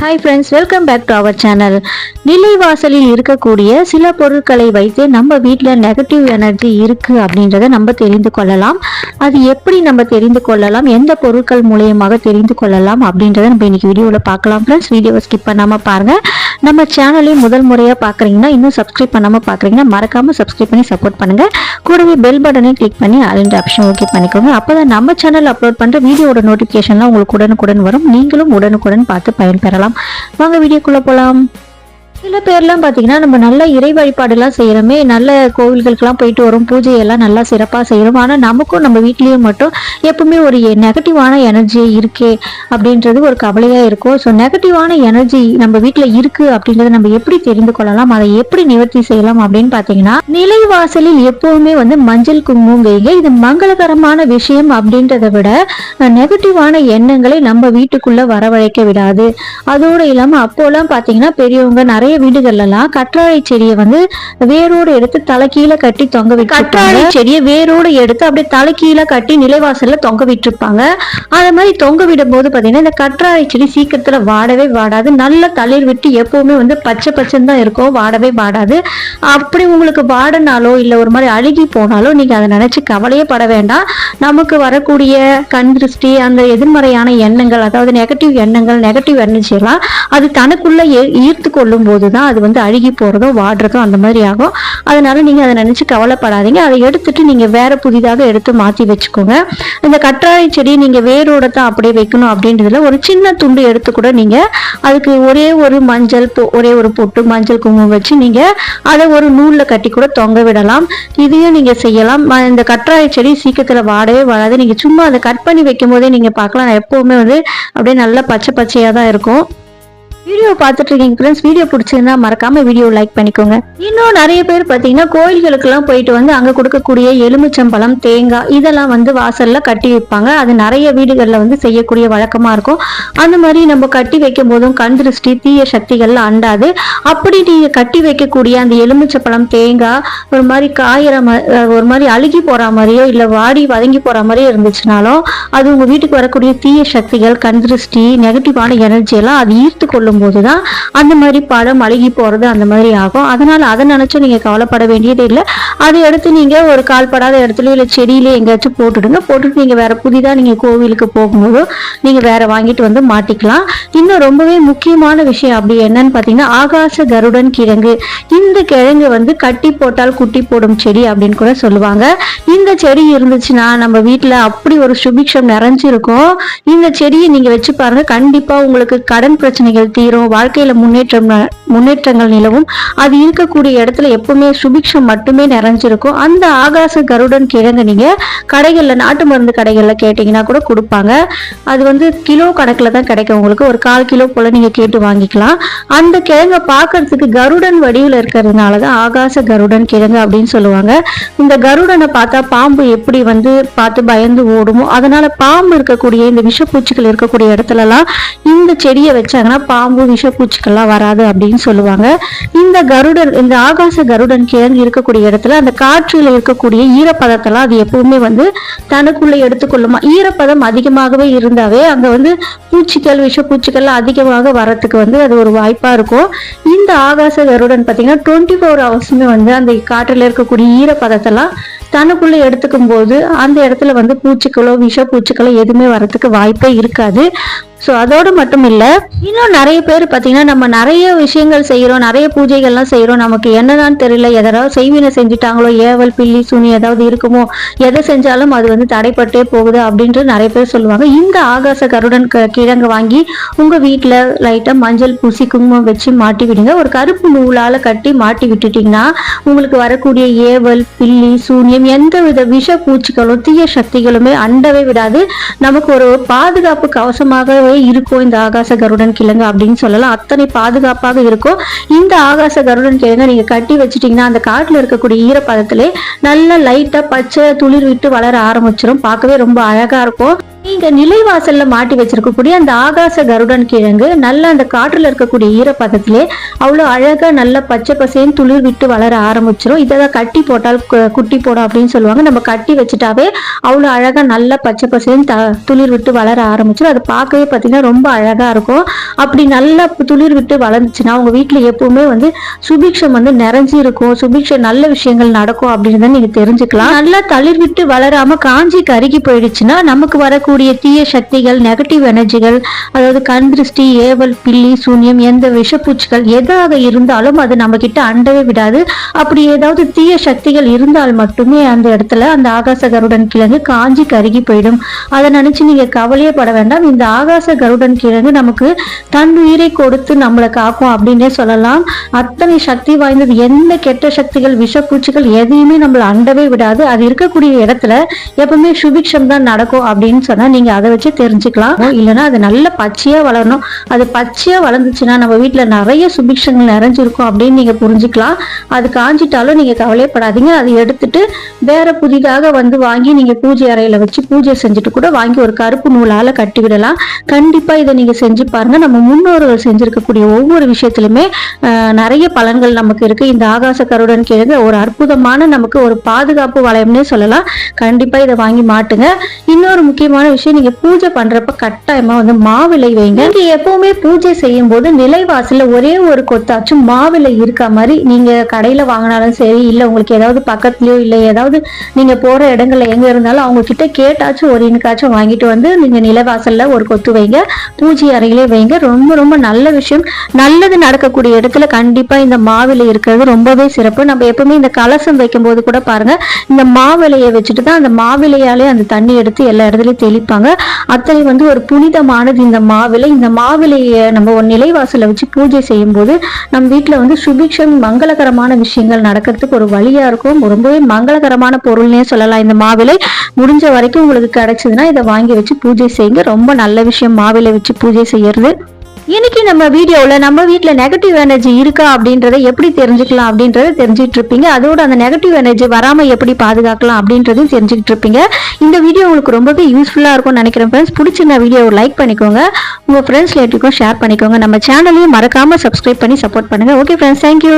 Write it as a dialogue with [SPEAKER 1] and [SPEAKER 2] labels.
[SPEAKER 1] Hi friends welcome back to our channel நிலைவாசலில் இருக்கக்கூடிய சில பொருட்களை வைத்து நம்ம வீட்டில் நெகட்டிவ் எனர்ஜி இருக்குது அப்படின்றத நம்ம தெரிந்து கொள்ளலாம். அது எப்படி நம்ம தெரிந்து கொள்ளலாம்? எந்த பொருட்கள் மூலியமாக தெரிந்து கொள்ளலாம்? அப்படின்றத நம்ம இன்னைக்கு வீடியோவில் பார்க்கலாம் ஃப்ரெண்ட்ஸ் வீடியோவை ஸ்கிப் பண்ணாமல் பாருங்கள் நம்ம சேனலையும் முதல் முறையாக பார்க்குறீங்கன்னா இன்னும் சப்ஸ்கிரைப் பண்ணாமல் பார்க்குறீங்கன்னா மறக்காம சப்ஸ்கிரைப் பண்ணி சப்போர்ட் பண்ணுங்க. கூடவே பெல் பட்டனை கிளிக் பண்ணி அலண்ட் ஆப்ஷன் ஓகே பண்ணிக்கோங்க. அப்பதான் நம்ம சேனல் அப்லோட் பண்ணுற வீடியோட நோட்டிஃபிகேஷன்லாம் உங்களுக்கு உடனுக்குடன் வரும். நீங்களும் உடனுக்குடன் பார்த்து பயன்பெறலாம். வாங்க வீடியோக்குள்ளே போலாம். சில பேர்லாம் பார்த்தீங்கன்னா நம்ம நல்ல இறை வழிபாடுலாம் செய்கிறோமே நல்ல கோவில்களுக்கெல்லாம் போயிட்டு வரோம் பூஜை எல்லாம் நல்லா சிறப்பாக செய்கிறோம் ஆனால் நமக்கும் நம்ம வீட்லேயும் மட்டும் எப்பவுமே ஒரு நெகட்டிவான எனர்ஜி இருக்கே அப்படின்றது ஒரு கவலையாக இருக்கும். ஸோ நெகட்டிவான எனர்ஜி நம்ம வீட்டில் இருக்குது அப்படின்றத நம்ம எப்படி தெரிந்து கொள்ளலாம்? அதை எப்படி நிவர்த்தி செய்யலாம் அப்படின்னு பார்த்தீங்கன்னா நிலைவாசலில் எப்பவுமே வந்து மஞ்சள் குங்குமம் வைங்க. இது மங்களகரமான விஷயம் அப்படின்றத விட நெகட்டிவான எண்ணங்களை நம்ம வீட்டுக்குள்ளே வரவழைக்க விடாது. அதோடு இல்லாமல் அப்போலாம் பார்த்தீங்கன்னா பெரியவங்க நிறைய வீடுகள்ல எல்லாம் கற்றாழை செடியை வந்து வேரோடு எடுத்து தலைக்கீழே கட்டி தொங்க விட்டு கற்றாழை செடியை வேரோடு எடுத்து அப்படியே தலைக்கீழே கட்டி நிலைவாசல்ல தொங்க விட்டுருப்பாங்க. அது மாதிரி தொங்க விடும் போது பாத்தீங்கன்னா இந்த கற்றாழை செடி சீக்கிரத்துல வாடவே வாடாது. நல்ல தளிர் விட்டு எப்பவுமே வந்து பச்சை பச்சைன்னு தான் இருக்கும். வாடவே வாடாது. அப்படி உங்களுக்கு வாடினாலோ இல்ல ஒரு மாதிரி அழுகி போனாலோ நீங்க அதை நினைச்சு கவலையே பட வேண்டாம். நமக்கு வரக்கூடிய கண் திருஷ்டி அந்த எதிர்மறையான எண்ணங்கள் அதாவது நெகட்டிவ் எண்ணங்கள் நெகட்டிவ் எனர்ஜி எல்லாம் அது தனக்குள்ள ஈர்த்து கொள்ளும் போது போதுதான் அது வந்து அழுகி போகிறதோ வாடுறதோ அந்த மாதிரி ஆகும். அதனால் நீங்கள் அதை நினச்சி கவலைப்படாதீங்க. அதை எடுத்துட்டு நீங்கள் வேறு புதிதாக எடுத்து மாற்றி வச்சுக்கோங்க. இந்த கற்றாழை செடி நீங்கள் வேரோட தான் அப்படியே வைக்கணும் அப்படின்றதுல ஒரு சின்ன துண்டு எடுத்து கூட நீங்கள் அதுக்கு ஒரே ஒரு மஞ்சள் ஒரே ஒரு பொட்டு மஞ்சள் குங்குமம் வச்சு நீங்கள் அதை ஒரு நூலில் கட்டி கூட தொங்க விடலாம். இதையும் நீங்கள் செய்யலாம். இந்த கற்றாழை செடி சீக்கிரத்தில் வாடவே வராது. நீங்கள் சும்மா அதை கட் பண்ணி வைக்கும் போதே நீங்கள் பார்க்கலாம் எப்போவுமே வந்து அப்படியே நல்லா பச்சை பச்சையாக தான் இருக்கும். வீடியோ பார்த்துட்டு இருக்கீங்க ஃப்ரெண்ட்ஸ் வீடியோ பிடிச்சிருந்தா மறக்காம வீடியோ லைக் பண்ணிக்கோங்க. இன்னும் நிறைய பேர் பார்த்தீங்கன்னா கோயில்களுக்கெல்லாம் போயிட்டு வந்து அங்கே கொடுக்கக்கூடிய எலுமிச்சம்பழம் தேங்காய் இதெல்லாம் வந்து வாசல்ல கட்டி வைப்பாங்க. அது நிறைய வீடுகளில் வந்து செய்யக்கூடிய வழக்கமா இருக்கும். அந்த மாதிரி நம்ம கட்டி வைக்கும் போதும் கண் திருஷ்டி தீய சக்திகள்லாம் அண்டாது. அப்படி நீங்க கட்டி வைக்கக்கூடிய அந்த எலுமிச்சப்பழம் தேங்காய் ஒரு மாதிரி காயிற ம- ஒரு மாதிரி அழுகி போற மாதிரியோ இல்லை வாடி வதங்கி போற மாதிரியோ இருந்துச்சுனாலும் அது உங்க வீட்டுக்கு வரக்கூடிய தீய சக்திகள் கண் திருஷ்டி நெகட்டிவான எனர்ஜி எல்லாம் அது ஈர்த்து கொள்ளும் போதுதான் அந்த மாதிரி பழம் அழுகி போறது அந்த மாதிரி ஆகும். அதனால அதை நினைச்சு நீங்க கவலைப்பட வேண்டியது இல்லை. அதை எடுத்து நீங்க ஒரு கால்படாத இடத்துல இல்ல செடியில எங்கேயாச்சும் போட்டுடுங்க. போட்டுட்டு நீங்க வேற புதிதா நீங்க கோவிலுக்கு போகும்போதோ நீங்க வேற வாங்கிட்டு வந்து மாட்டிக்கலாம். இன்னும் ரொம்பவே முக்கியமான விஷயம் அப்படி என்னன்னு பாத்தீங்கன்னா ஆகாச கருடன் கிழங்கு. இந்த கிழங்கு வந்து கட்டி போட்டால் குட்டி போடும் செடி அப்படின்னு கூட சொல்லுவாங்க. இந்த செடி இருந்துச்சுன்னா நம்ம வீட்டில் அப்படி ஒரு சுபிக்ஷம் நிறைஞ்சிருக்கும். இந்த செடியை நீங்க வச்சு பாருங்க. கண்டிப்பா உங்களுக்கு கடன் பிரச்சனைகள் தீரும் வாழ்க்கையில முன்னேற்றம் முன்னேற்றங்கள் நிலவும். அது இருக்கக்கூடிய இடத்துல எப்பவுமே சுபிக்ஷம் மட்டுமே நிறைஞ்சிருக்கும். அந்த ஆகாச கருடன் கிழங்கு நீங்க கடைகள்ல நாட்டு மருந்து கடைகள்ல கேட்டீங்கன்னா கூட கொடுப்பாங்க. அது வந்து கிலோ கணக்குல தான் கிடைக்கும் உங்களுக்கு. ஒரு கால் கிலோ போல நீங்க கேட்டு வாங்கிக்கலாம். அந்த கிழங்கை பார்க்கறதுக்கு கருடன் வடிவில் இருக்கிறதுனால தான் ஆகாச கருடன் கிழங்கு அப்படின்னு சொல்லுவாங்க. இந்த கருடனை பார்த்தா பாம்பு எப்படி வந்து பார்த்து பயந்து ஓடுமோ அதனால பாம்பு இருக்கக்கூடிய இந்த விஷப்பூச்சிகள் இருக்கக்கூடிய இடத்துலலாம் இந்த செடியை வச்சாங்கன்னா பாம்பு விஷப்பூச்சிகள்லாம் வராது அப்படின்னு சொல்லுவாங்க. இந்த கருடன் இந்த ஆகாச கருடன் கிழங்கு இருக்கக்கூடிய இடத்துல அந்த காற்றில் இருக்கக்கூடிய ஈரப்பதத்தெல்லாம் அது எப்பவுமே வந்து தனக்குள்ளே எடுத்துக்கொள்ளுமா? ஈரப்பதம் அதிகமாகவே இருந்தாவே அங்கே வந்து பூச்சிகள் விஷப்பூச்சிகள்லாம் அதிகமாக வரத்துக்கு வந்து அது ஒரு வாய்ப்பாக இருக்கும். இந்த ஆகாச கருடன் பார்த்தீங்கன்னா டுவெண்ட்டி ஃபோர் ஹவர்ஸுமே வந்து அந்த காற்றில் இருக்கக்கூடிய ஈரப்பதத்தெல்லாம் தனக்குள்ளே எடுத்துக்கும் போது அந்த இடத்துல வந்து பூச்சிக்களோ விஷ பூச்சிகளோ எதுவுமே வரத்துக்கு வாய்ப்பே இருக்காது. ஸோ அதோடு மட்டும் இல்லை இன்னும் நிறைய பேர் பார்த்தீங்கன்னா நம்ம நிறைய விஷயங்கள் செய்கிறோம் நிறைய பூஜைகள்லாம் செய்கிறோம் நமக்கு என்னதான் தெரியல எதாவது செய்வினை செஞ்சுட்டாங்களோ ஏவல் பில்லி சுனி ஏதாவது இருக்குமோ எதை செஞ்சாலும் அது வந்து தடைப்பட்டே போகுது அப்படின்ட்டு நிறைய பேர் சொல்லுவாங்க. இந்த ஆகாச கருடன் க- கிழங்கு வாங்கி உங்கள் வீட்டில் லைட்டாக மஞ்சள் பூசி குங்குமம் வச்சு மாட்டி விடுங்க. ஒரு கருப்பு நூலால் கட்டி மாட்டி விட்டுட்டிங்கன்னா உங்களுக்கு வரக்கூடிய ஏவல் பில்லி சூன்யம் எந்த வித விஷ பூச்சிகளும் தீய சக்திகளுமே அண்டவே விடாது. நமக்கு ஒரு பாதுகாப்பு கவசமாக பாதுகாப்பாகவே இருக்கும் இந்த ஆகாச கருடன் கிழங்கு அப்படின்னு சொல்லலாம். அத்தனை பாதுகாப்பாக இருக்கும் இந்த ஆகாச கருடன் கிழங்கை நீங்க கட்டி வச்சிட்டீங்கன்னா அந்த காட்டுல இருக்கக்கூடிய ஈரப்பதத்திலே நல்ல லைட்டா பச்சை துளிர் விட்டு வளர ஆரம்பிச்சிடும் பார்க்கவே ரொம்ப அழகா இருக்கும். நீங்க நிலைவாசல்ல மாட்டி வச்சிருக்கக்கூடிய அந்த ஆகாச கருடன் கிழங்கு நல்ல அந்த காற்றுல இருக்கக்கூடிய ஈரப்பதத்திலே அவ்வளவு அழகா நல்ல பச்சை பசேன்னு துளிர் விட்டு வளர ஆரம்பிச்சிடும் இதை கட்டி போட்டால் குட்டி போடும் அப்படின்னு சொல்லுவாங்க. நம்ம கட்டி வச்சுட்டாவே அவ்வளவு அழகா நல்ல பச்சை பசேன்னு த துளிர் விட்டு வளர ஆரம்பிச்சிடும் அது பார்க்கவே பார்த்தீங்கன்னா ரொம்ப அழகா இருக்கும். அப்படி நல்லா துளிர் விட்டு வளர்ந்துச்சுன்னா உங்க வீட்டுல எப்பவுமே வந்து சுபிக்ஷம் வந்து நிறைஞ்சு இருக்கும் சுபிக்ஷம் நல்ல விஷயங்கள் நடக்கும் அப்படின்னு தான் நீங்க தெரிஞ்சுக்கலாம். நல்லா தளிர் விட்டு வளராம காஞ்சி கருகி போயிடுச்சுன்னா நமக்கு வரக்கூடிய தீய சக்திகள் நெகட்டிவ் எனர்ஜிகள் அதாவது கண் திருஷ்டி ஏவல் பில்லி சூன்யம் எந்த விஷப்பூச்சிகள் எதாக இருந்தாலும் அது நம்ம கிட்ட அண்டவே விடாது. அப்படி ஏதாவது தீய சக்திகள் இருந்தால் மட்டுமே அந்த இடத்துல அந்த ஆகாச கருடன் கிழங்கு காஞ்சி கருகி போயிடும். அதை நினைச்சு நீங்க கவலையே பட வேண்டாம். இந்த ஆகாச கருடன் கிழங்கு நமக்கு தன் உயிரை கொடுத்து நம்மளை காக்கும் அப்படின்னே சொல்லலாம். அத்தனை சக்தி வாய்ந்தது எந்த கெட்ட சக்திகள் விஷப்பூச்சிகள் எதையுமே நம்மள அண்டவே விடாது. அது இருக்கக்கூடிய இடத்துல எப்பவுமே சுபிக்ஷம் தான் நடக்கும் அப்படின்னு தான் நீங்க அதை வச்சு தெரிஞ்சுக்கலாம். இல்லைன்னா அது நல்ல பச்சையா வளரணும். அது பச்சையா வளர்ந்துச்சுன்னா நம்ம வீட்டுல நிறைய சுபிக்ஷங்கள் நிறைஞ்சிருக்கும் அப்படின்னு நீங்க புரிஞ்சுக்கலாம். அது காஞ்சிட்டாலும் நீங்க கவலைப்படாதீங்க. அதை எடுத்துட்டு வேற புதிதாக வந்து வாங்கி நீங்க பூஜை அறையில வச்சு பூஜை செஞ்சுட்டு கூட வாங்கி ஒரு கருப்பு நூலால கட்டி விடலாம். கண்டிப்பா இதை நீங்க செஞ்சு பாருங்க. நம்ம முன்னோர்கள் செஞ்சிருக்கக்கூடிய ஒவ்வொரு விஷயத்திலுமே நிறைய பலன்கள் நமக்கு இருக்கு. இந்த ஆகாச கருடன் கிழங்கு ஒரு அற்புதமான நமக்கு ஒரு பாதுகாப்பு வளையம்னே சொல்லலாம். கண்டிப்பா இதை வாங்கி மாட்டுங்க. இன்னொரு முக்கியமான விஷயம் நீங்க பூஜை பண்றப்ப கட்டாயமா வந்து மாவிலை வைங்க. நீங்க எப்பவுமே பூஜை செய்யும் போது நிலைவாசல்ல ஒரே ஒரு கொத்தாச்சும் மாவிலை இருக்க மாதிரி நீங்க கடையில வாங்கினாலும் சரி இல்ல உங்களுக்கு ஏதாவது பக்கத்துலயோ இல்ல ஏதாவது நீங்க போற இடங்கள்ல எங்க இருந்தாலும் அவங்க கிட்ட கேட்டாச்சும் ஒரு இனுக்காச்சும் வாங்கிட்டு வந்து நீங்க நிலைவாசல்ல ஒரு கொத்து வைங்க. பூஜை அறையிலே வைங்க. ரொம்ப ரொம்ப நல்ல விஷயம். நல்லது நடக்கக்கூடிய இடத்துல கண்டிப்பா இந்த மாவிலை இருக்கிறது ரொம்பவே சிறப்பு. நம்ம எப்பவுமே இந்த கலசம் வைக்கும் போது கூட பாருங்க இந்த மாவிலையை வச்சுட்டு தான் அந்த மாவிலையாலே அந்த தண்ணி எடுத்து எல்லா இடத்துலயும் தெளிப்பாங்க அத்தனை வந்து ஒரு புனிதமானது இந்த மாவிலை. இந்த மாவிலையை நம்ம ஒரு நிலைவாசல வச்சு பூஜை செய்யும் போது நம்ம வீட்டில் வந்து சுபிக்ஷம் மங்களகரமான விஷயங்கள் நடக்கிறதுக்கு ஒரு வழியா இருக்கும். ரொம்பவே மங்களகரமான பொருள்னே சொல்லலாம் இந்த மாவிலை. முடிஞ்ச வரைக்கும் உங்களுக்கு கிடைச்சதுன்னா இதை வாங்கி வச்சு பூஜை செய்யுங்க. ரொம்ப நல்ல விஷயம் மாவிலை வச்சு பூஜை செய்யறது. இன்னைக்கு நம்ம வீடியோவில் நம்ம வீட்டில் நெகட்டிவ் எனர்ஜி இருக்கா அப்படின்றத எப்படி தெரிஞ்சுக்கலாம் அப்படின்றத தெரிஞ்சுட்டு இருப்பீங்க அதோட அந்த நெகட்டிவ் எனர்ஜி வராமல் எப்படி பாதுகாக்கலாம் அப்படின்றதையும் தெரிஞ்சுக்கிட்டு இருப்பீங்க இந்த வீடியோ உங்களுக்கு ரொம்பவே யூஸ்ஃபுல்லாக இருக்கும்னு நினைக்கிறேன் ஃப்ரெண்ட்ஸ் பிடிச்சிருந்த வீடியோவை லைக் பண்ணிக்கோங்க. உங்கள் ஃப்ரெண்ட்ஸ் ரிலேட்டிவ்க்கும் ஷேர் பண்ணிக்கோங்க. நம்ம சேனலையும் மறக்காமல் சப்ஸ்கிரைப் பண்ணி சப்போர்ட் பண்ணுங்க. Okay friends thank you